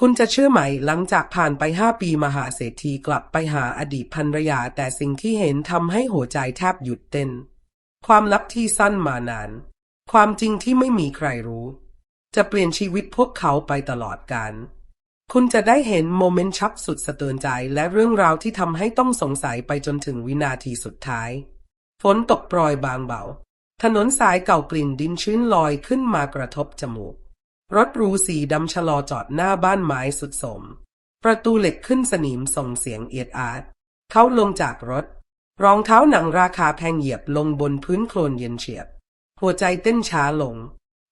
คุณจะเชื่อไหมหลังจากผ่านไปห้าปีมหาเศรษฐีกลับไปหาอดีตภรรยา แต่สิ่งที่เห็นทำให้หัวใจแทบหยุดเต้น ความลับที่สั้นมานาน ความจริงที่ไม่มีใครรู้ จะเปลี่ยนชีวิตพวกเขาไปตลอดกาลคุณจะได้เห็นโมเมนต์ชักสุดสะเตือนใจ และเรื่องราวที่ทำให้ต้องสงสัยไปจนถึงวินาทีสุดท้าย ฝนตกโปรยบางเบา ถนนสายเก่ากลิ่นดินชื้นลอยขึ้นมากระทบจมูก รถหรูสีดำชะลอจอดหน้าบ้านไม้สุดโสม ประตูเหล็กขึ้นสนิมส่งเสียงเอียดอาร์ตเขาลงจากรถ รองเท้าหนังราคาแพงเหยียบลงบนพื้นโคลนเย็นเฉียบ หัวใจเต้นช้าลง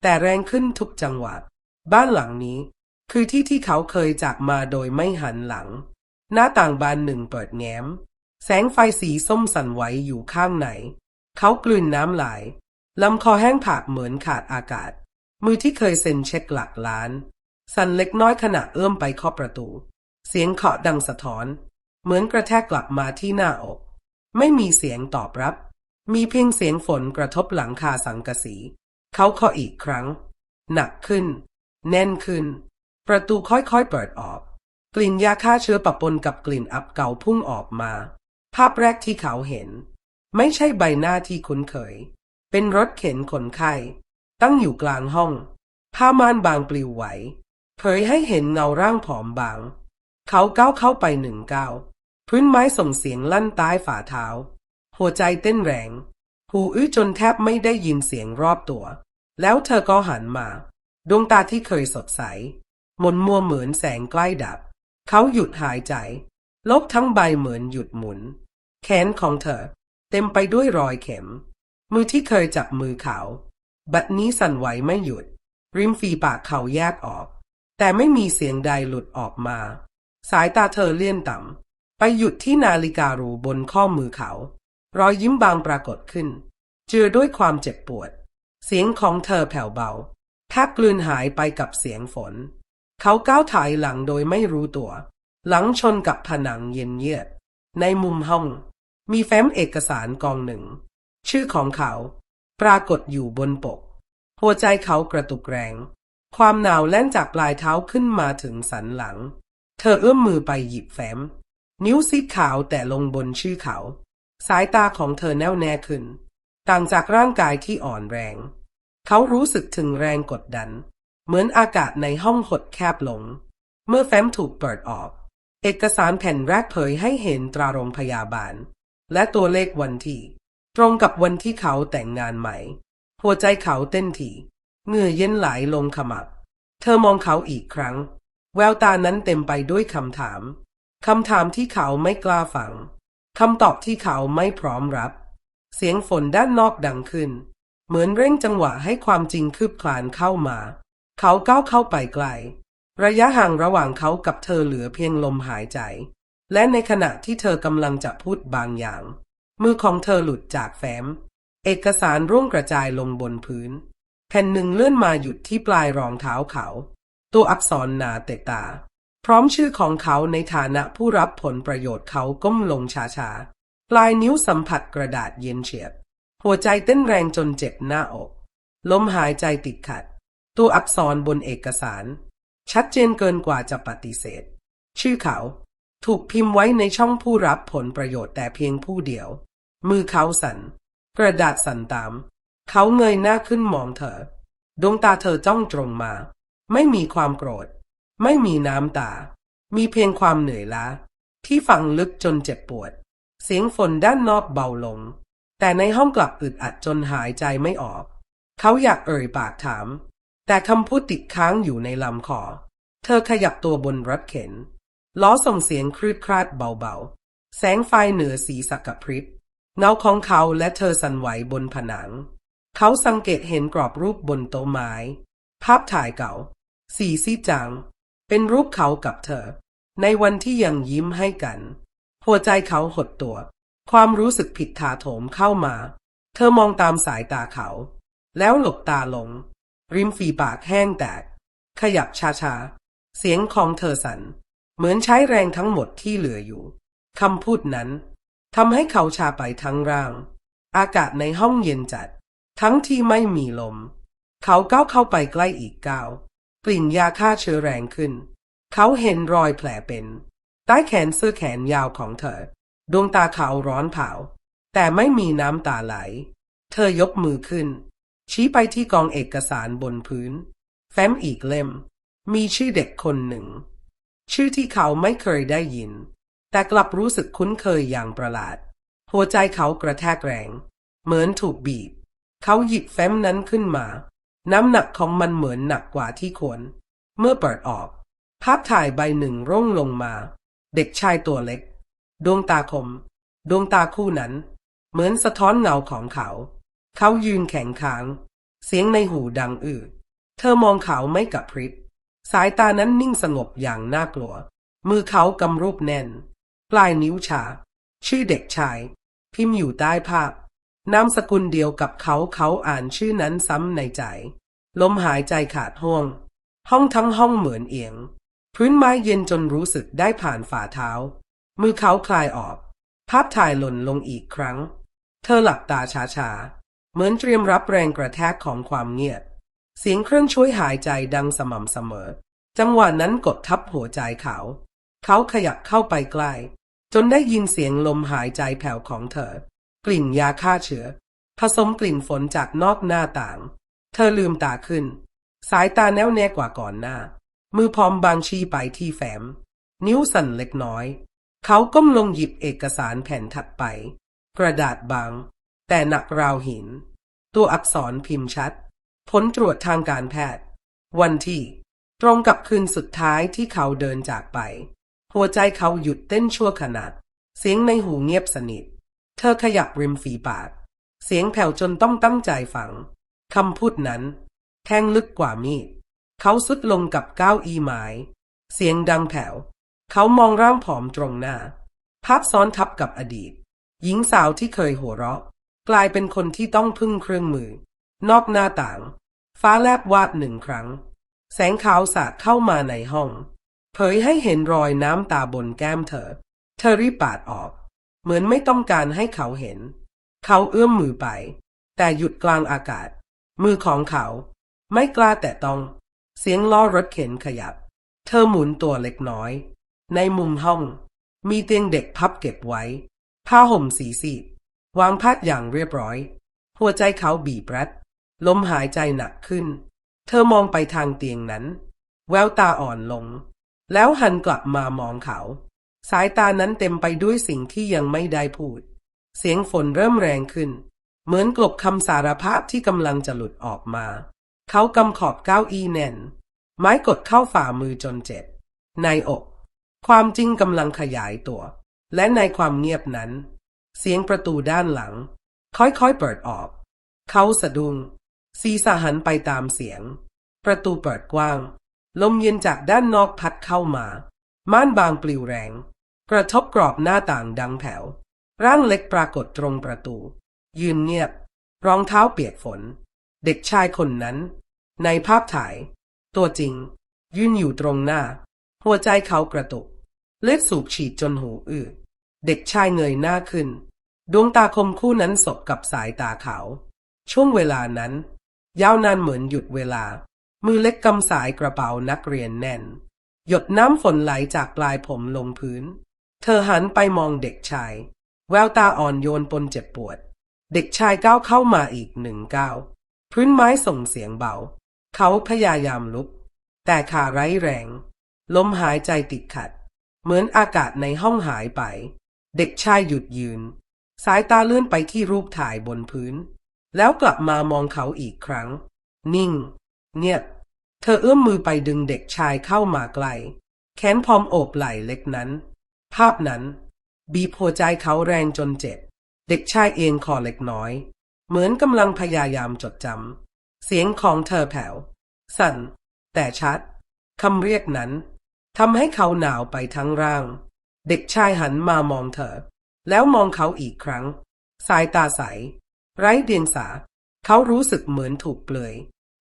แต่แรงขึ้นทุกจังหวะ บ้านหลังนี้ คือที่ที่เขาเคยจากมาโดยไม่หันหลัง หน้าต่างบานหนึ่งเปิดแง้ม แสงไฟสีส้มสั่นไหวอยู่ข้างในเขากลืนน้ำลายลำคอแห้งผากเหมือนขาดอากาศ มือที่เคยเซ็นเช็คหลักล้าน สั่นเล็กน้อยขณะเอื้อมไปเคาะประตู เสียงเคาะดังสะท้อน เหมือนกระแทกกลับมาที่หน้าอก ไม่มีเสียงตอบรับ มีเพียงเสียงฝนกระทบหลังคาสังกะสี เขาเคาะอีกครั้ง หนักขึ้น แน่นขึ้น ประตูค่อยๆเปิดออก กลิ่นยาฆ่าเชื้อปะปนกับกลิ่นอับเก่าพุ่งออกมา ภาพแรกที่เขาเห็น ไม่ใช่ใบหน้าที่คุ้นเคย เป็นรถเข็นคนไข้ ตั้งอยู่กลางห้องผ้าม่านบางปลิวไหว เผยให้เห็นเงาร่างผอมบาง เขาก้าวเข้าไปหนึ่งก้าวพื้นไม้ส่งเสียงลั่นใต้ฝ่าเท้า หัวใจเต้นแรง หูอื้อจนแทบไม่ได้ยินเสียงรอบตัว แล้วเธอก็หันมา ดวงตาที่เคยสดใสมนมัวเหมือนแสงใกล้ดับ เขาหยุดหายใจลกทั้งใบเหมือนหยุดหมุน แขนของเธอ เต็มไปด้วยรอยเข็ม มือที่เคยจับมือเขา บัดนี้สั่นไหวไม่หยุด ริมฝีปากเขาแยกออก แต่ไม่มีเสียงใดหลุดออกมา สายตาเธอเลี่ยนต่ำ ไปหยุดที่นาฬิการูบนข้อมือเขา รอยยิ้มบางปรากฏขึ้น เจือด้วยความเจ็บปวด เสียงของเธอแผ่วเบาแทบกลืนหายไปกับเสียงฝน เขาก้าวถอยหลังโดยไม่รู้ตัว หลังชนกับผนังเย็นเยียดในมุมห้อง มีแฟ้มเอกสารกองหนึ่ง ชื่อของเขา ปรากฏอยู่บนปก หัวใจเขากระตุกแรง ความหนาวแล่นจากปลายเท้าขึ้นมาถึงสันหลัง เธอเอื้อมมือไปหยิบแฟ้ม นิ้วซีดขาวแต่ลงบนชื่อเขา สายตาของเธอแน่วแน่ขึ้น ต่างจากร่างกายที่อ่อนแรง เขารู้สึกถึงแรงกดดัน เหมือนอากาศในห้องหดแคบลง เมื่อแฟ้มถูกเปิดออก เอกสารแผ่นแรกเผยให้เห็นตราโรงพยาบาล และตัวเลขวันที่ ตรงกับวันที่เขาแต่งงานใหม่ หัวใจเขาเต้นถี่เหงื่อเย็นไหลลงขมับ เธอมองเขาอีกครั้ง แววตานั้นเต็มไปด้วยคำถาม คำถามที่เขาไม่กล้าฟัง คำตอบที่เขาไม่พร้อมรับ เสียงฝนด้านนอกดังขึ้น เหมือนเร่งจังหวะให้ความจริงคืบคลานเข้ามา เขาก้าวเข้าไปไกล ระยะห่างระหว่างเขากับเธอเหลือเพียงลมหายใจ และในขณะที่เธอกำลังจะพูดบางอย่าง มือของเธอหลุดจากแฟ้ม เอกสารร่วงกระจายลงบนพื้น แผ่นหนึ่งเลื่อนมาหยุดที่ปลายรองเท้าเขา ตัวอักษรหนาเตะตา พร้อมชื่อของเขาในฐานะผู้รับผลประโยชน์เขาก้มลงช้าๆ ปลายนิ้วสัมผัสกระดาษเย็นเฉียบ หัวใจเต้นแรงจนเจ็บหน้าอก ลมหายใจติดขัด ตัวอักษรบนเอกสาร ชัดเจนเกินกว่าจะปฏิเสธ ชื่อเขาถูกพิมพ์ไว้ในช่องผู้รับผลประโยชน์แต่เพียงผู้เดียว มือเขาสั่นกระดาษสั่นตาม เขาเงยหน้าขึ้นมองเธอ ดวงตาเธอจ้องตรงมา ไม่มีความโกรธ ไม่มีน้ำตา มีเพียงความเหนื่อยล้า ที่ฝังลึกจนเจ็บปวด เสียงฝนด้านนอกเบาลง แต่ในห้องกลับอึดอัดจนหายใจไม่ออก เขาอยากเอ่ยปากถาม แต่คำพูดติดค้างอยู่ในลำคอ เธอขยับตัวบนรถเข็น ล้อส่งเสียงครืดคราดเบาๆ แสงไฟเหนือสีสักกระพริบ เงาของเขาและเธอสั่นไหวบนผนัง เขาสังเกตเห็นกรอบรูปบนโต๊ะไม้ ภาพถ่ายเก่า สีซีจางเป็นรูปเขากับเธอ ในวันที่ยังยิ้มให้กัน หัวใจเขาหดตัว ความรู้สึกผิดถาโถมเข้ามา เธอมองตามสายตาเขา แล้วหลบตาลง ริมฝีปากแห้งแตก ขยับช้าๆ เสียงของเธอสั่น เหมือนใช้แรงทั้งหมดที่เหลืออยู่คำพูดนั้น ทำให้เขาชาไปทั้งร่าง อากาศในห้องเย็นจัด ทั้งที่ไม่มีลม เขาก้าวเข้าไปใกล้อีกก้าวกลิ่นยาฆ่าเชื้อแรงขึ้น เขาเห็นรอยแผลเป็น ใต้แขนเสื้อแขนยาวของเธอ ดวงตาขาวร้อนเผา แต่ไม่มีน้ำตาไหล เธอยกมือขึ้น ชี้ไปที่กองเอกสารบนพื้น แฟ้มอีกเล่ม มีชื่อเด็กคนหนึ่ง ชื่อที่เขาไม่เคยได้ยิน แต่กลับรู้สึกคุ้นเคยอย่างประหลาด หัวใจเขากระแทกแรง เหมือนถูกบีบ เขาหยิบแฟ้มนั้นขึ้นมา น้ำหนักของมันเหมือนหนักกว่าที่ควร เมื่อเปิดออก ภาพถ่ายใบหนึ่งร่วงลงมา เด็กชายตัวเล็ก ดวงตาคม ดวงตาคู่นั้น เหมือนสะท้อนเงาของเขา เขายืนแข็งค้าง เสียงในหูดังอื้อเธอมองเขาไม่กระพริบ สายตานั้นนิ่งสงบอย่างน่ากลัว มือเขากำรูปแน่น ปลายนิ้วชา ชื่อเด็กชาย พิมพ์อยู่ใต้ภาพ นามสกุลเดียวกับเขาเขาอ่านชื่อนั้นซ้ำในใจ ลมหายใจขาดห่วง ห้องทั้งห้องเหมือนเอียง พื้นไม้เย็นจนรู้สึกได้ผ่านฝ่าเท้า มือเขาคลายออก ภาพถ่ายหล่นลงอีกครั้ง เธอหลับตาช้าๆ เหมือนเตรียมรับแรงกระแทกของความเงียบ เสียงเครื่องช่วยหายใจดังสม่ำเสมอ จังหวะนั้นกดทับหัวใจเขาเขาขยับเข้าไปใกล้ จนได้ยินเสียงลมหายใจแผ่วของเธอ กลิ่นยาฆ่าเชื้อ ผสมกลิ่นฝนจากนอกหน้าต่าง เธอลืมตาขึ้น สายตาแน่วแน่กว่าก่อนหน้า มือพร้อมบางชี้ไปที่แฟ้ม นิ้วสั่นเล็กน้อย เขาก้มลงหยิบเอกสารแผ่นถัดไป กระดาษบาง แต่หนักราวหิน ตัวอักษรพิมพ์ชัด ผลตรวจทางการแพทย์ วันที่ ตรงกับคืนสุดท้ายที่เขาเดินจากไป หัวใจเขาหยุดเต้นชั่วขณะเสียงในหูเงียบสนิท เธอขยับริมฝีปาก เสียงแผ่วจนต้องตั้งใจฟังคำพูดนั้นแทงลึกกว่ามีด เขาสุดลงกับก้าวอีไม้เสียงดังแผ่ว เขามองร่างผอมตรงหน้า ภาพซ้อนทับกับอดีต หญิงสาวที่เคยหัวเราะ กลายเป็นคนที่ต้องพึ่งเครื่องมือ นอกหน้าต่าง ฟ้าแลบวาดหนึ่งครั้ง แสงขาวสาดเข้ามาในห้อง เผยให้เห็นรอยน้ำตาบนแก้มเธอ เธอรีบปาดออก เหมือนไม่ต้องการให้เขาเห็น เขาเอื้อมมือไป แต่หยุดกลางอากาศ มือของเขา ไม่กล้าแต่ต้อง เสียงล้อรถเข็นขยับ เธอหมุนตัวเล็กน้อย ในมุมห้อง มีเตียงเด็กพับเก็บไว้ ผ้าห่มสีสีวางพัดอย่างเรียบร้อย หัวใจเขาบีบรัด ลมหายใจหนักขึ้น เธอมองไปทางเตียงนั้น แววตาอ่อนลง แล้วหันกลับมามองเขา สายตานั้นเต็มไปด้วยสิ่งที่ยังไม่ได้พูด เสียงฝนเริ่มแรงขึ้น เหมือนกลบคำสารภาพที่กำลังจะหลุดออกมา เขากำขอบเก้าอี้แน่น ไม้กดเข้าฝ่ามือจนเจ็บ ในอก ความจริงกำลังขยายตัว และในความเงียบนั้น เสียงประตูด้านหลัง ค่อยๆเปิดออก เขาสะดุ้งศีรษะหันไปตามเสียง ประตูเปิดกว้าง ลมเย็นจากด้านนอกพัดเข้ามา ม่านบางปลิวแรง กระทบกรอบหน้าต่างดังแผ่ว ร่างเล็กปรากฏตรงประตู ยืนเงียบ รองเท้าเปียกฝน เด็กชายคนนั้น ในภาพถ่าย ตัวจริง ยืนอยู่ตรงหน้า หัวใจเขากระตุก เลือดสูบฉีดจนหูอื้อเด็กชายเงยหน้าขึ้น ดวงตาคมคู่นั้นสบกับสายตาเขา ช่วงเวลานั้น ยาวนานเหมือนหยุดเวลา มือเล็กกำสายกระเป๋านักเรียนแน่น หยดน้ำฝนไหลจากปลายผมลงพื้น เธอหันไปมองเด็กชาย แววตาอ่อนโยนปนเจ็บปวด เด็กชายก้าวเข้ามาอีกหนึ่งก้าวพื้นไม้ส่งเสียงเบา เขาพยายามลุก แต่ขาไร้แรง ลมหายใจติดขัด เหมือนอากาศในห้องหายไป เด็กชายหยุดยืน สายตาเลื่อนไปที่รูปถ่ายบนพื้น แล้วกลับมามองเขาอีกครั้ง นิ่ง เงียบ เธอเอื้อมมือไปดึงเด็กชายเข้ามาใกล้แขนพร้อมโอบไหล่เล็กนั้น ภาพนั้นบีบหัวใจเขาแรงจนเจ็บ เด็กชายเองคอเล็กน้อย เหมือนกำลังพยายามจดจำเสียงของเธอแผ่ว สั่น แต่ชัดคำเรียกนั้นทำให้เขาหนาวไปทั้งร่าง เด็กชายหันมามองเธอ แล้วมองเขาอีกครั้ง สายตาใส ไร้เดียงสา เขารู้สึกเหมือนถูกเปลือย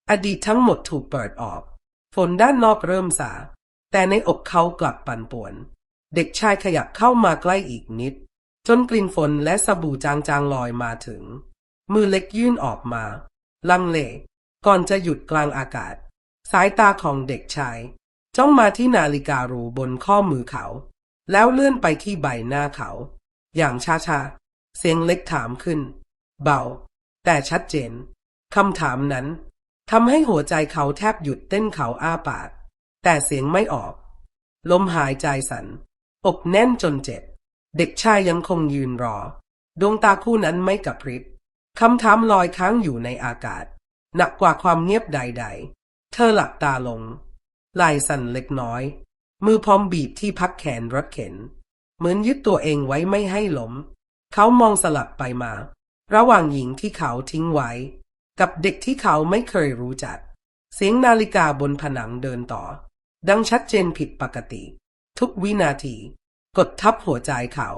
อดีตทั้งหมดถูกเปิดออก ฝนด้านนอกเริ่มสา แต่ในอกเขากลับปั่นป่วน เด็กชายขยับเข้ามาใกล้อีกนิด จนกลิ่นฝนและสบู่จางๆลอยมาถึง มือเล็กยื่นออกมา ลังเล ก่อนจะหยุดกลางอากาศ สายตาของเด็กชาย จ้องมาที่นาฬิการูบนข้อมือเขา แล้วเลื่อนไปที่ใบหน้าเขา อย่างช้าๆ เสียงเล็กถามขึ้น เบา แต่ชัดเจนคำถามนั้น ทำให้หัวใจเขาแทบหยุดเต้นเขาอ้าปาก แต่เสียงไม่ออก ลมหายใจสัน่นอกแน่นจนเจ็บ เด็กชายยังคงยืนรอ ดวงตาคู่นั้นไม่กระพริบคำถามลอยค้างอยู่ในอากาศ หนักกว่าความเงียบใด ๆ เธอหลับตาลงไหล่สั่นเล็กน้อย มือพร้อมบีบที่พักแขนรถเข็น เหมือนยึดตัวเองไว้ไม่ให้ล้ม เขามองสลับไปมา ระหว่างหญิงที่เขาทิ้งไว้ กับเด็กที่เขาไม่เคยรู้จัก เสียงนาฬิกาบนผนังเดินต่อ ดังชัดเจนผิดปกติ ทุกวินาที กดทับหัวใจเขา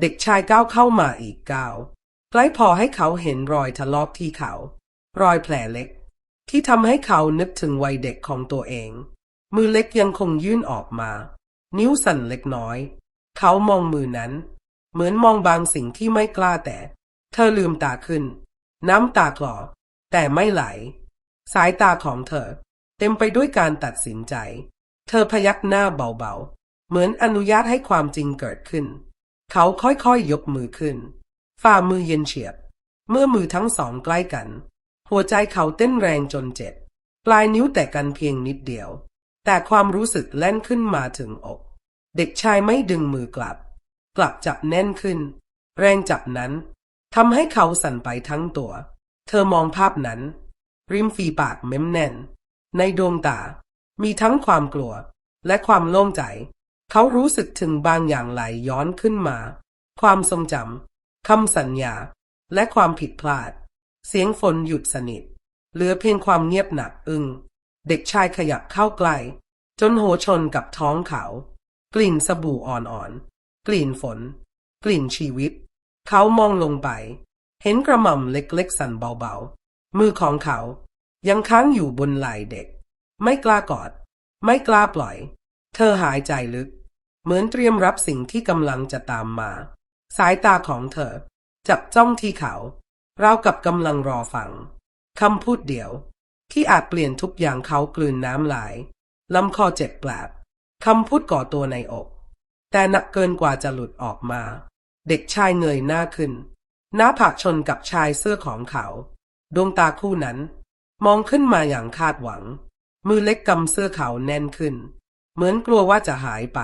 เด็กชายก้าวเข้ามาอีกก้าวใกล้พอให้เขาเห็นรอยถลอกที่เขา รอยแผลเล็ก ที่ทำให้เขานึกถึงวัยเด็กของตัวเอง มือเล็กยังคงยื่นออกมา นิ้วสั่นเล็กน้อย เขามองมือนั้น เหมือนมองบางสิ่งที่ไม่กล้าแต่ เธอลืมตาขึ้นน้ำตาคลอ แต่ไม่ไหล สายตาของเธอ เต็มไปด้วยการตัดสินใจ เธอพยักหน้าเบาๆ เหมือนอนุญาตให้ความจริงเกิดขึ้น เขาค่อยๆยยกมือขึ้น ฝ่ามือเย็นเฉียบ เมื่อมือทั้งสองใกล้กัน หัวใจเขาเต้นแรงจนเจ็บ ปลายนิ้วแตะกันเพียงนิดเดียว แต่ความรู้สึกแล่นขึ้นมาถึงอก เด็กชายไม่ดึงมือกลับ กลับจับแน่นขึ้น แรงจับนั้นทำให้เขาสั่นไปทั้งตัว เธอมองภาพนั้น ริมฝีปากเม้มแน่น ในดวงตา มีทั้งความกลัว และความโล่งใจ เขารู้สึกถึงบางอย่างไหลย้อนขึ้นมา ความทรงจำคำสัญญา และความผิดพลาด เสียงฝนหยุดสนิท เหลือเพียงความเงียบหนักอึง้งเด็กชายขยับเข้าใกล้จนหัวชนกับท้องเขา กลิ่นสบู่อ่อนๆ กลิ่นฝน กลิ่นชีวิต เขามองลงไป เห็นกระหม่อมเล็กๆสั่นเบาๆ มือของเขายังค้างอยู่บนไหล่เด็ก ไม่กล้ากอด ไม่กล้าปล่อย เธอหายใจลึก เหมือนเตรียมรับสิ่งที่กำลังจะตามมา สายตาของเธอ จับจ้องที่เขาราวกับกำลังรอฟังคำพูดเดียว ที่อาจเปลี่ยนทุกอย่างเขากลืนน้ำลายลำคอเจ็บแปลบคำพูดก่อตัวในอก แต่หนักเกินกว่าจะหลุดออกมา เด็กชายเงยหน้าขึ้น หน้าผากชนกับชายเสื้อของเขา ดวงตาคู่นั้น มองขึ้นมาอย่างคาดหวัง มือเล็กกำเสื้อเขาแน่นขึ้น เหมือนกลัวว่าจะหายไป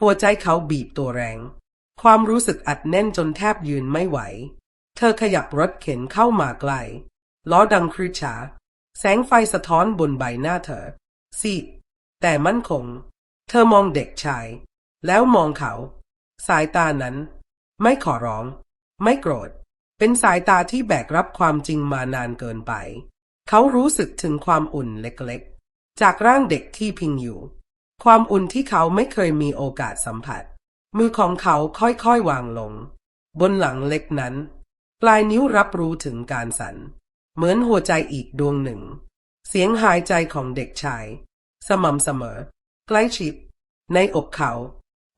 หัวใจเขาบีบตัวแรง ความรู้สึกอัดแน่นจนแทบยืนไม่ไหว เธอขยับรถเข็นเข้ามาใกลล้อดังครืช้าแสงไฟสะท้อนบนใบหน้าเธอซีดแต่มั่นคง เธอมองเด็กชาย แล้วมองเขา สายตานั้น ไม่ขอร้อง ไม่โกรธ เป็นสายตาที่แบกรับความจริงมานานเกินไป เขารู้สึกถึงความอุ่นเล็กๆ จากร่างเด็กที่พิงอยู่ ความอุ่นที่เขาไม่เคยมีโอกาสสัมผัส มือของเขาค่อยๆวางลง บนหลังเล็กนั้น ปลายนิ้วรับรู้ถึงการสั่น เหมือนหัวใจอีกดวงหนึ่ง เสียงหายใจของเด็กชาย สม่ำเสมอ ใกล้ชิดในอกเขา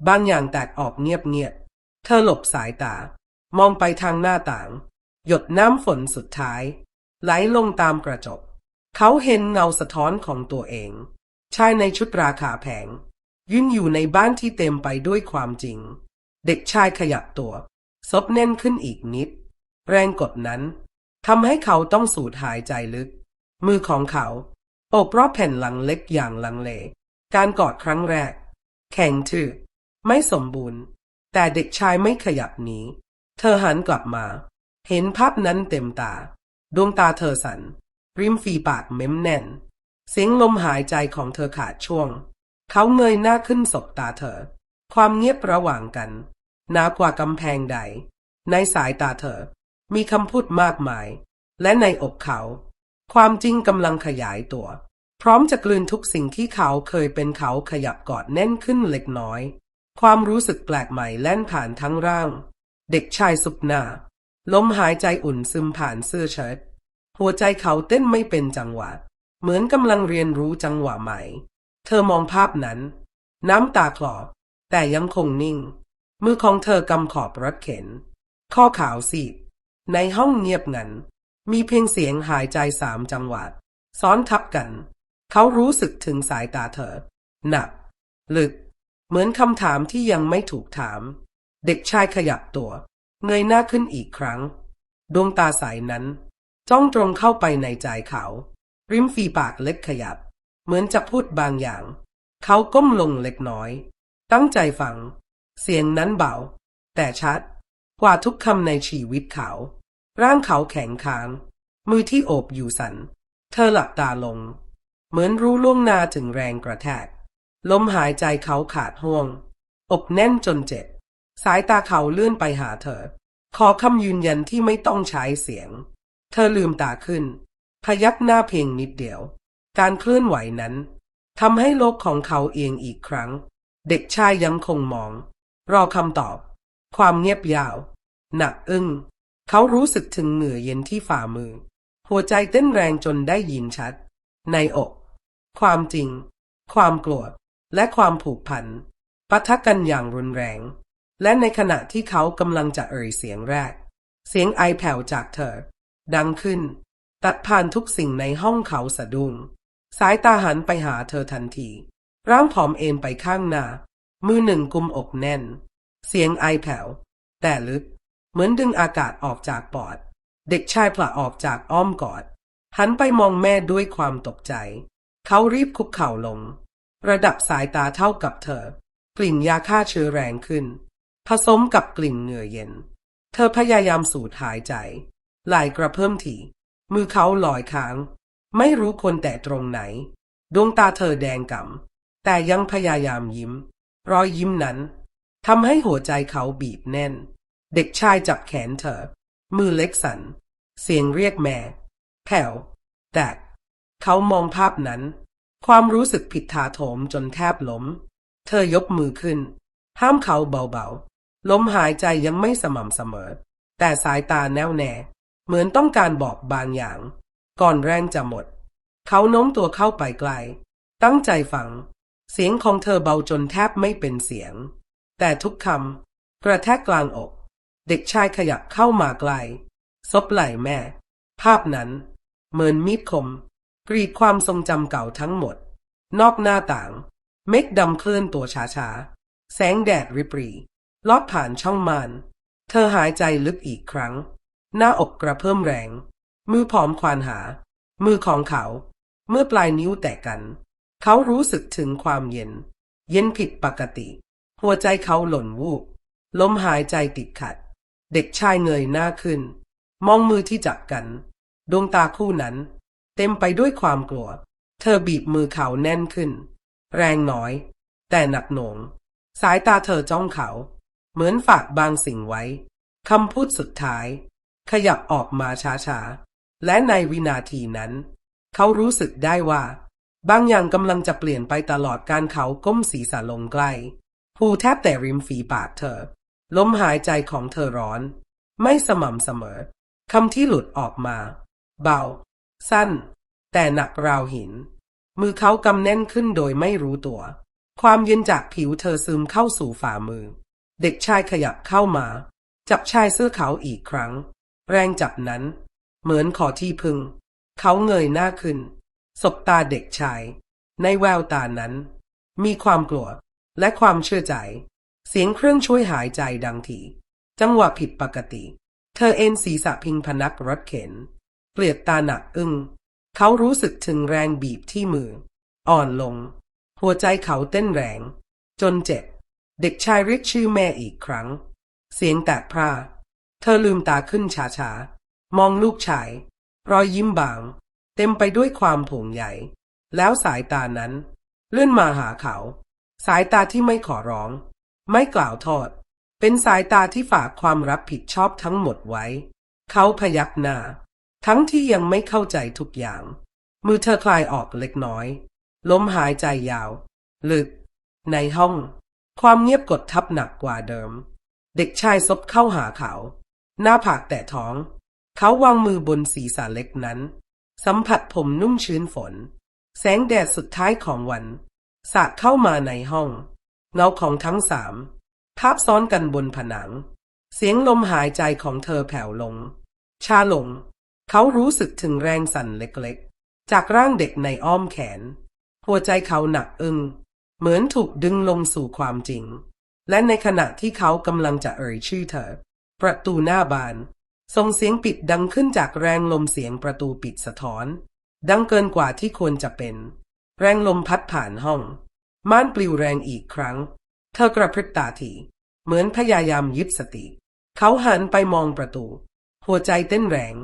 บางอย่างแตกออกเงียบๆเธอหลบสายตา มองไปทางหน้าต่าง หยดน้ำฝนสุดท้าย ไหลลงตามกระจก เขาเห็นเงาสะท้อนของตัวเอง ชายในชุดราคาแพงยืนอยู่ในบ้านที่เต็มไปด้วยความจริง เด็กชายขยับตัวซบแน่นขึ้นอีกนิด แรงกดนั้นทำให้เขาต้องสูดหายใจลึก มือของเขาโอบรอบแผ่นหลังเล็กอย่างลังเล การกอดครั้งแรก แข็งทื่อไม่สมบูรณ์ แต่เด็กชายไม่ขยับหนี เธอหันกลับมา เห็นภาพนั้นเต็มตา ดวงตาเธอสัน่นริมฝีปากเม้มแน่น เสียงลมหายใจของเธอขาดช่วง เขาเงยหน้าขึ้นสบตาเธอ ความเงียบระหว่างกันหนากว่ากำแพงใด ในสายตาเธอ มีคำพูดมากมาย และในอกเขา ความจริงกำลังขยายตัว พร้อมจะกลืนทุกสิ่งที่เขาเคยเป็นเขาขยับกอดแน่นขึ้นเล็กน้อย ความรู้สึกแปลกใหม่แล่นผ่านทั้งร่าง เด็กชายสุบหน้าลมหายใจอุ่นซึมผ่านเสื้อเชิ้ตหัวใจเขาเต้นไม่เป็นจังหวะ เหมือนกำลังเรียนรู้จังหวะใหม่ เธอมองภาพนั้น น้ำตาคลอแต่ยังคงนิ่ง มือของเธอกำขอบรถเข็น ข้อขาวซีดในห้องเงียบงัน มีเพียงเสียงหายใจสามจังหวะ ซ้อนทับกัน เขารู้สึกถึงสายตาเธอ หนัก ลึก เหมือนคำถามที่ยังไม่ถูกถาม เด็กชายขยับตัว เงยหน้าขึ้นอีกครั้ง ดวงตาใสนั้น จ้องตรงเข้าไปในใจเขา ริมฝีปากเล็กขยับ เหมือนจะพูดบางอย่าง เขาก้มลงเล็กน้อย ตั้งใจฟัง เสียงนั้นเบา แต่ชัด กว่าทุกคำในชีวิตเขา ร่างเขาแข็งค้าง มือที่โอบอยู่สัน เธอหลับตาลง เหมือนรู้ล่วงหน้าถึงแรงกระแทก ลมหายใจเขาขาดห่วงอกแน่นจนเจ็บ สายตาเขาเลื่อนไปหาเธอ ขอคำยืนยันที่ไม่ต้องใช้เสียง เธอลืมตาขึ้น พยักหน้าเพียงนิดเดียว การเคลื่อนไหวนั้นทำให้โลกของเขาเอียงอีกครั้ง เด็กชายยังคงมอง รอคำตอบ ความเงียบยาว หนักอึ้ง เขารู้สึกถึงเหงื่อเย็นที่ฝ่ามือ หัวใจเต้นแรงจนได้ยินชัด ในอก ความจริง ความกลัว และความผูกพันปะทะกันอย่างรุนแรง และในขณะที่เขากำลังจะเอ่ยเสียงแรก เสียงไอแผ่วจากเธอ ดังขึ้น ตัดผ่านทุกสิ่งในห้องเขาสะดุ้งสายตาหันไปหาเธอทันที ร่างผอมเอ็นไปข้างหน้า มือหนึ่งกุมอกแน่น เสียงไอแผ่ว แต่ลึก เหมือนดึงอากาศออกจากปอด เด็กชายผละออกจากอ้อมกอด หันไปมองแม่ด้วยความตกใจ เขารีบคุกเข่าลง ระดับสายตาเท่ากับเธอ กลิ่นยาฆ่าเชื้อแรงขึ้น ผสมกับกลิ่นเหงื่อเย็น เธอพยายามสูดหายใจไหลกระเพิ่มถี่ มือเขาลอยค้าง ไม่รู้คนแต่ตรงไหน ดวงตาเธอแดงกำ่ำแต่ยังพยายามยิ้ม รอยยิ้มนั้นทำให้หัวใจเขาบีบแน่น เด็กชายจับแขนเธอ มือเล็กสัน่นเสียงเรียกแม่แผ่วแตกเขามองภาพนั้น ความรู้สึกผิดถาโถมจนแทบล้ม เธอยกมือขึ้น ห้ามเขาเบาๆ ลมหายใจยังไม่สม่ำเสมอ แต่สายตาแน่วแน่ เหมือนต้องการบอกบางอย่าง ก่อนแรงจะหมด เขาโน้มตัวเข้าไปไกล ตั้งใจฟัง เสียงของเธอเบาจนแทบไม่เป็นเสียง แต่ทุกคำกระแทกกลางอก เด็กชายขยับเข้ามาไกล ซบไหล่แม่ ภาพนั้น เหมือนมีดคม กรีดความทรงจำเก่าทั้งหมด นอกหน้าต่าง เมฆดำเคลื่อนตัวช้าๆ แสงแดดริบรี ลอดผ่านช่องมาน เธอหายใจลึกอีกครั้ง หน้าอกกระเพิ่มแรง มือผอมควานหา มือของเขา เมื่อปลายนิ้วแตกกัน เขารู้สึกถึงความเย็น เย็นผิดปกติ หัวใจเขาหล่นวูบลมหายใจติดขัด เด็กชายเงยหน้าขึ้น มองมือที่จับกัน ดวงตาคู่นั้น เต็มไปด้วยความกลัว เธอบีบมือเขาแน่นขึ้น แรงน้อย แต่หนักหน่วงสายตาเธอจ้องเขา เหมือนฝากบางสิ่งไว้คำพูดสุดท้าย ขยับออกมาช้าๆ และในวินาทีนั้น เขารู้สึกได้ว่า บางอย่างกำลังจะเปลี่ยนไปตลอดการเขาก้มศีรษะลงใกล้หูแทบแต่ริมฝีปากเธอ ลมหายใจของเธอร้อน ไม่สม่ำเสมอคำที่หลุดออกมา เบา สั้น แต่หนักราวหิน มือเขากำแน่นขึ้นโดยไม่รู้ตัว ความเย็นจากผิวเธอซึมเข้าสู่ฝ่ามือ เด็กชายขยับเข้ามา จับชายเสื้อขาวอีกครั้ง แรงจับนั้น เหมือนขอที่พึง เขาเงยหน้าขึ้น สบตาเด็กชาย ในแววตานั้น มีความกลัวและความเชื่อใจ เสียงเครื่องช่วยหายใจดังทีจังหวะผิดปกติ เธอเอ็นศีรษะพิงพนักรถเข็นเกลียดตาหนักอึ้งเขารู้สึกถึงแรงบีบที่มือ อ่อนลง หัวใจเขาเต้นแรง จนเจ็บ เด็กชายเรียกชื่อแม่อีกครั้ง เสียงแตกพร่า เธอลืมตาขึ้นช้าๆ มองลูกชาย รอยยิ้มบาง เต็มไปด้วยความผงใหญ่ แล้วสายตานั้น เลื่อนมาหาเขา สายตาที่ไม่ขอร้อง ไม่กล่าวโทษ เป็นสายตาที่ฝากความรับผิดชอบทั้งหมดไว้ เขาพยักหน้า ทั้งที่ยังไม่เข้าใจทุกอย่าง มือเธอคลายออกเล็กน้อยล้มหายใจยาว ลึก ในห้อง ความเงียบกดทับหนักกว่าเดิม เด็กชายซบเข้าหาเขา หน้าผากแตะท้อง เขาวางมือบนศีรษะเล็กนั้น สัมผัสผมนุ่มชื้นฝน แสงแดดสุดท้ายของวัน สาดเข้ามาในห้อง เงาของทั้งสาม ภาพซ้อนกันบนผนัง เสียงลมหายใจของเธอแผ่วลง ชาลง เขารู้สึกถึงแรงสั่นเล็กๆ จากร่างเด็กในอ้อมแขน หัวใจเขาหนักอึ้ง เหมือนถูกดึงลงสู่ความจริง และในขณะที่เขากำลังจะเอ่ยชื่อเธอ ประตูหน้าบานส่งเสียงปิดดังขึ้นจากแรงลมเสียงประตูปิดสะท้อน ดังเกินกว่าที่ควรจะเป็น แรงลมพัดผ่านห้อง ม่านปลิวแรงอีกครั้ง เธอกระพริบตาทีเหมือนพยายามยึดสติ เขาหันไปมองประตู หัวใจเต้นแรง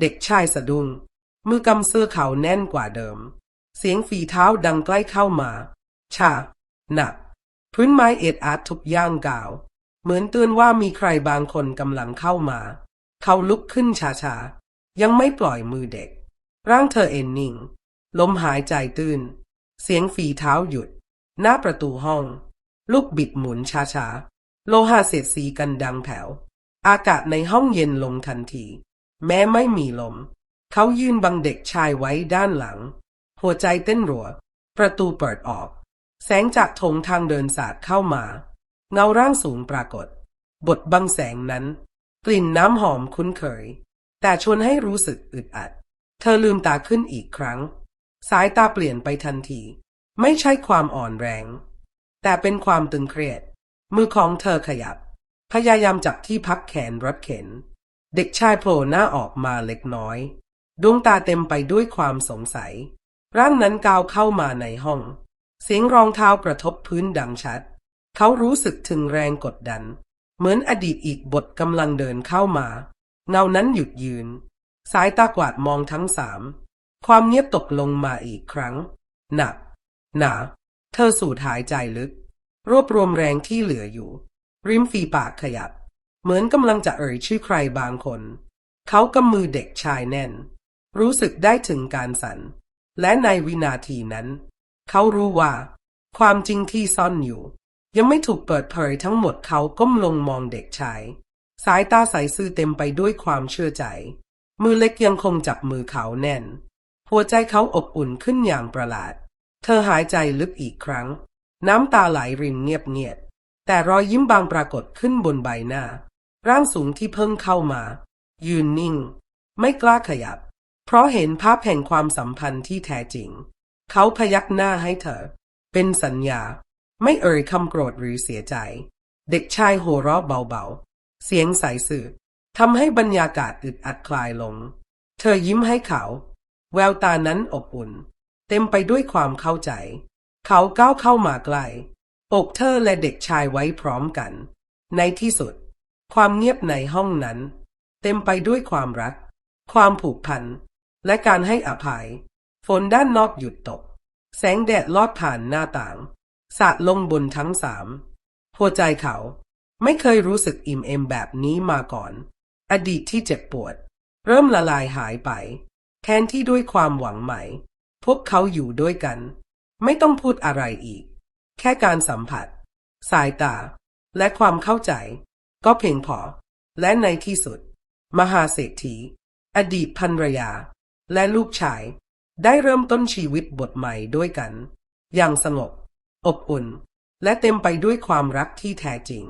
เด็กชายสะดุ้งมือกำเสื้อเขาแน่นกว่าเดิม เสียงฝีเท้าดังใกล้เข้ามา ชาหนัก พื้นไม้เอ็ดอาร์ตทุกย่างก้าว เหมือนเตือนว่ามีใครบางคนกำลังเข้ามา เขาลุกขึ้นช้าๆ ยังไม่ปล่อยมือเด็ก ร่างเธอเอ็นนิ่ง ลมหายใจตื้น เสียงฝีเท้าหยุด หน้าประตูห้อง ลูกบิดหมุนช้าๆ โลหะเศษสีกันดังแผ่วอากาศในห้องเย็นลงทันที แม้ไม่มีลม เขายืนบังเด็กชายไว้ด้านหลัง หัวใจเต้นรัว ประตูเปิดออก แสงจากโถงทางเดินสาดเข้ามา เงาร่างสูงปรากฏ บทบังแสงนั้น กลิ่นน้ำหอมคุ้นเคย แต่ชวนให้รู้สึกอึดอัด เธอลืมตาขึ้นอีกครั้ง สายตาเปลี่ยนไปทันที ไม่ใช่ความอ่อนแรง แต่เป็นความตึงเครียด มือของเธอขยับ พยายามจับที่พักแขนรถเข็น เด็กชายโผล่หน้าออกมาเล็กน้อย ดวงตาเต็มไปด้วยความสงสัย ร่างนั้นก้าวเข้ามาในห้อง เสียงรองเท้ากระทบพื้นดังชัด เขารู้สึกถึงแรงกดดัน เหมือนอดีตอีกบทกำลังเดินเข้ามา เงานั้นหยุดยืน สายตากวาดมองทั้งสาม ความเงียบตกลงมาอีกครั้ง หนัก หนา เธอสูดหายใจลึก รวบรวมแรงที่เหลืออยู่ ริมฝีปากขยับ เหมือนกำลังจะเอ่ยชื่อใครบางคน เขากำมือเด็กชายแน่น รู้สึกได้ถึงการสั่น และในวินาทีนั้น เขารู้ว่า ความจริงที่ซ่อนอยู่ ยังไม่ถูกเปิดเผยทั้งหมดเขาก้มลงมองเด็กชาย สายตาใสซื่อเต็มไปด้วยความเชื่อใจ มือเล็กยังคงจับมือเขาแน่น หัวใจเขาอบอุ่นขึ้นอย่างประหลาด เธอหายใจลึกอีกครั้ง น้ำตาไหลรินเงียบๆแต่รอยยิ้มบางปรากฏขึ้นบนใบหน้า ร่างสูงที่เพิ่งเข้ามา ยืนนิ่ง ไม่กล้าขยับ เพราะเห็นภาพแห่งความสัมพันธ์ที่แท้จริง เขาพยักหน้าให้เธอ เป็นสัญญา ไม่เอ่ยคำโกรธหรือเสียใจ เด็กชายหัวเราะเบาๆ เสียงใสสื่อทำให้บรรยากาศอึดอัดคลายลง เธอยิ้มให้เขา แววตานั้นอบอุ่น เต็มไปด้วยความเข้าใจ เขาก้าวเข้ามาใกล้อกเธอและเด็กชายไว้พร้อมกัน ในที่สุด ความเงียบในห้องนั้น เต็มไปด้วยความรัก ความผูกพัน และการให้อภัย ฝนด้านนอกหยุดตก แสงแดดลอดผ่านหน้าต่าง สาดลงบนทั้งสามหัวใจเขาไม่เคยรู้สึกอิ่มเอมแบบนี้มาก่อน อดีตที่เจ็บปวด เริ่มละลายหายไป แทนที่ด้วยความหวังใหม่ พวกเขาอยู่ด้วยกัน ไม่ต้องพูดอะไรอีก แค่การสัมผัส สายตา และความเข้าใจ ก็เพียงพอ และในที่สุด มหาเศรษฐี อดีตภรรยา และลูกชาย ได้เริ่มต้นชีวิตบทใหม่ด้วยกัน อย่างสงบ อบอุ่น และเต็มไปด้วยความรักที่แท้จริง